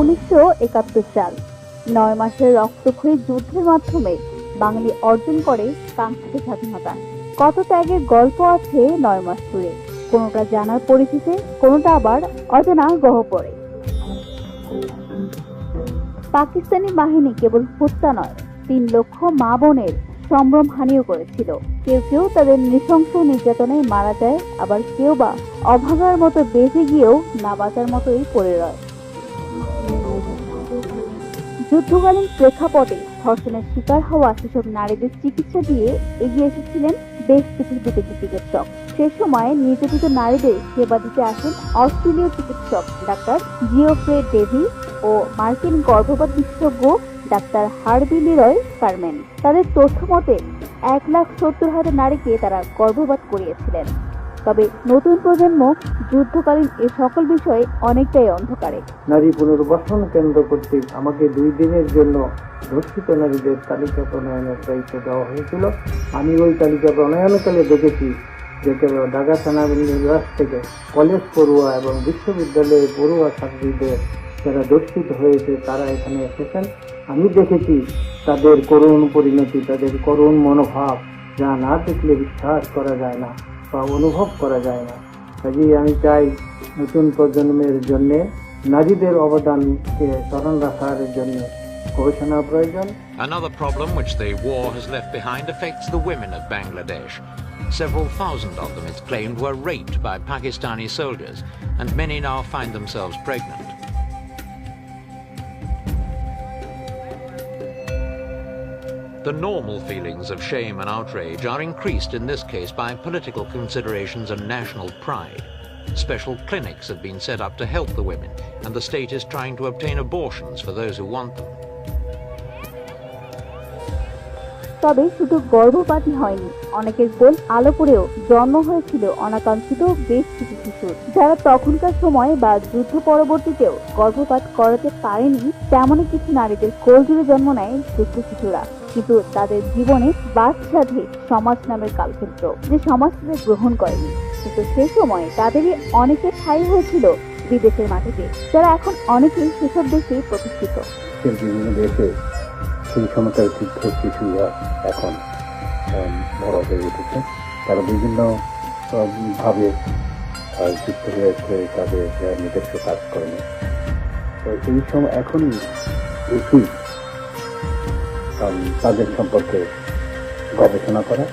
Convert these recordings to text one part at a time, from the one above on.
উনিশশো একাত্তর সাল। নয় মাসের রক্তক্ষয়ী যুদ্ধের মাধ্যমে বাঙালি অর্জন করে কাঙ্ক্ষিত স্বাধীনতা। কত ত্যাগের গল্প আছে নয় মাস জুড়ে। কোনোটা জানার পরিচিতে, কোনোটা আবার অজানা গহ্বরে। পাকিস্তানি বাহিনী কেবল হত্যা নয়, তিন লক্ষ মা বোনের সম্ভ্রম হানিও করেছিল। কেউ কেউ তাদের নৃশংস নির্যাতনে মারা যায়, আবার কেউ বা অভাগার মতো বেঁচে গিয়েও না বাঁচার মতোই পড়ে রয়। যুদ্ধকালীন প্রেক্ষাপটে ধর্ষণের শিকার হওয়া সেসব নারীদের চিকিৎসা দিয়ে এগিয়ে এসেছিলেন বেশ কিছু বিদেশি চিকিৎসক। সে সময় নির্যাতিত নারীদের সেবা দিতে আসেন অস্ট্রেলীয় চিকিৎসক ডাক্তার জিওফ্রে ডেভি ও মার্কিন গর্ভপাত বিশেষজ্ঞ ডাক্তার হার্বি লিরয় কারমেন তাদের তথ্য মতে এক লাখ সত্তর হাজার নারীকে তারা গর্ভপাত করিয়েছিলেন। তবে নতুন প্রজন্ম যুদ্ধকালীন এ সকল বিষয়ে অনেকটাই অন্ধকারে। নারী পুনর্বাসন কেন্দ্র কর্তৃক আমাকে দুই দিনের জন্য ধর্ষিত নারীদের তালিকা প্রণয়নের দায়িত্ব দেওয়া হয়েছিল। আমি ওই তালিকা প্রণয়নকালে দেখেছি যে কেবল ঢাকা থানা থেকে কলেজ পড়ুয়া এবং বিশ্ববিদ্যালয়ের পড়ুয়া ছাত্রীদের যারা ধর্ষিত হয়েছে তারা এখানে এসেছেন। আমি দেখেছি তাদের করুণ পরিণতি, তাদের করুণ মনোভাব, যা না দেখলে বিশ্বাস করা যায় না। বা অনুভব করা যায় না কাজেই আমি চাই নতুন প্রজন্মের জন্য নারীদের অবদানকে স্মরণ রাখার জন্য গবেষণা প্রয়োজন Another problem which the war has left behind affects the women of Bangladesh. Several thousand of them, it's claimed, were raped by Pakistani soldiers, and many now find themselves pregnant. The normal feelings of shame and outrage are increased in this case by political considerations and national pride. Special clinics have been set up to help the women, and the state is trying to obtain abortions for those who want them. তবে শুধু গর্ভপাতই হয়নি অনেকের কোল আলো পড়েও জন্ম হয়েছিল অনাকাঙ্ক্ষিত বেশ কিছু শিশুর যারা তখনকার সময় বা যুদ্ধ পরবর্তীতেও গর্ভপাত করাতে পারেনি তেমনই কিছু নারীদের কোল জন্ম নেয় শিশুরা কিন্তু তাদের জীবনে বাদশাধে সমাজ নামের কালক্ষেত্র যে সমাজ তাদের গ্রহণ করেনি। কিন্তু সে সময় তাদেরই অনেকে ঠাই হয়েছিল বিদেশের মাটিতে। যারা এখন অনেকেই সেসব দেশেই প্রতিষ্ঠিত। বিভিন্ন দেশে সেই সময়কার যুদ্ধ শিশুরা এখন বড় হয়ে উঠেছে। তারা বিভিন্ন ভাবে যুক্ত হয়েছে, তাদের নিজস্ব কাজকর্মে তো এই সময় এখনই উচিত তাদের সম্পর্কে গবেষণা করা।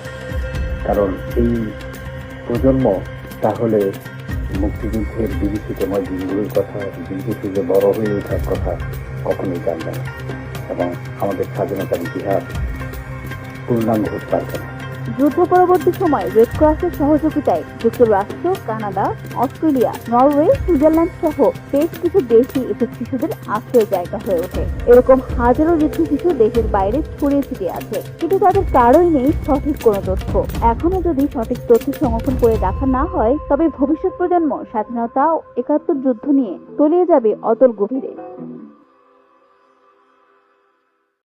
কারণ এই প্রজন্ম তাহলে মুক্তিযুদ্ধের বিভীষিতময় দিনগুলোর কথা বিদেশে যে বড় হয়ে ওঠার কথা কখনোই জানবে না। এবং আমাদের স্বাধীনতার ইতিহাস পূর্ণাঙ্গ হতে পারবে না যুদ্ধ পরবর্তী সময় রেড ক্রসের সহযোগিতায় যুক্তরাষ্ট্র, কানাডা, অস্ট্রেলিয়া, নরওয়ে, সুইজারল্যান্ড সহ বেশ কিছু দেশই এসব শিশুদের আশ্রয় জায়গা হয়ে ওঠে। এরকম হাজারো ঋতু শিশু দেশের বাইরে ছড়িয়ে ছিটিয়ে আছে, কিন্তু তাদের কারোই নেই সঠিক কোনো তথ্য। এখনও যদি সঠিক তথ্য সংরক্ষণ করে রাখা না হয়, তবে ভবিষ্যৎ প্রজন্ম স্বাধীনতা ও একাত্তর যুদ্ধ নিয়ে তলিয়ে যাবে অতল গভীরে।